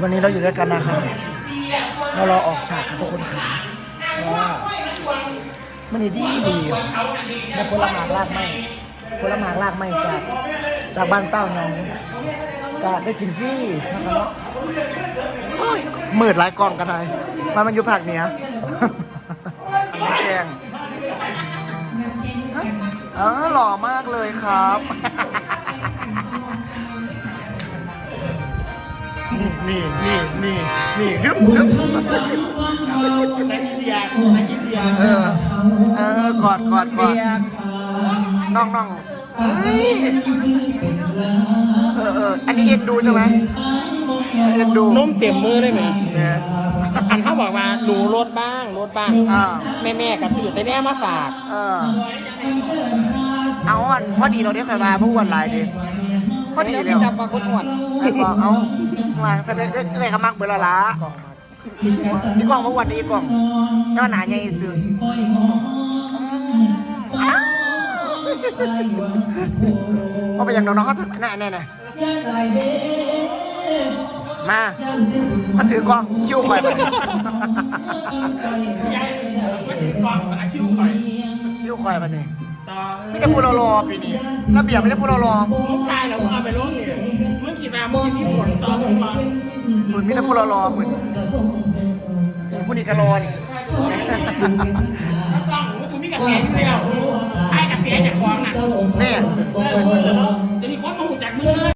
วันนี้เราอยู่ด้วยกันนะครับเรารอออกฉากกับทุกคนค่ะเพราะว่ามันนี่ดีดีแล้วผลไม้ลากไม่ผลไม้ลากไม่จากจากบ้านเต้านองก็ได้กินฟรีนะครับเนาะโอ้ยมืดหลายกล่องกันเลยมามันอยู่ภาคเหนืออันนี้แกงเออหล่อมากเลยครับ นี่นี่นี่นี่ฮึบฮึบเออเออกอดกอดกอดน้องน้องเฮ้ยเออเอออันนี้เอ็นดูใช่ไหมเอ็นดูนุ่มเต็มมือได้ไหมเนี่ยอันเขาบอกว่าหนูลดบ้างลดบ้างแม่แม่กับสื่อแต่แน่มาฝากเออเอาอันพอดีเราได้เคยมาผู้วันหลายดิพอดีแล้วเร็มีวดำปลาคนอ่อนเอา วางเสด็จเลยก็มักเบอร์ละละนี่กล่องเมื่อวันนี้กล่องแล้วหนาใหญ่สุดเอาไปอย่างน้องๆเขาแน่แน่แน่มามาถือกล่องคิ้วคอยไปกองมาคิ้วข่อยคิ้วคอยไปนี่ต่อไม่ได้พูดรอๆปีนี้ระเบียบไม่ได้พูดรอมึง ตายแล้วมึงเอาไปลงเนี่ยมึงขี่ตามมึงกินที่ฝนต่อมึงมาๆเหมือนไม่ได้พูดรอๆเหมือนพูดอีกกะรอนี่ถ้ากล้องมึงมีกระแสอยู่แล้วไอ้กระแสจากฟองน่ะ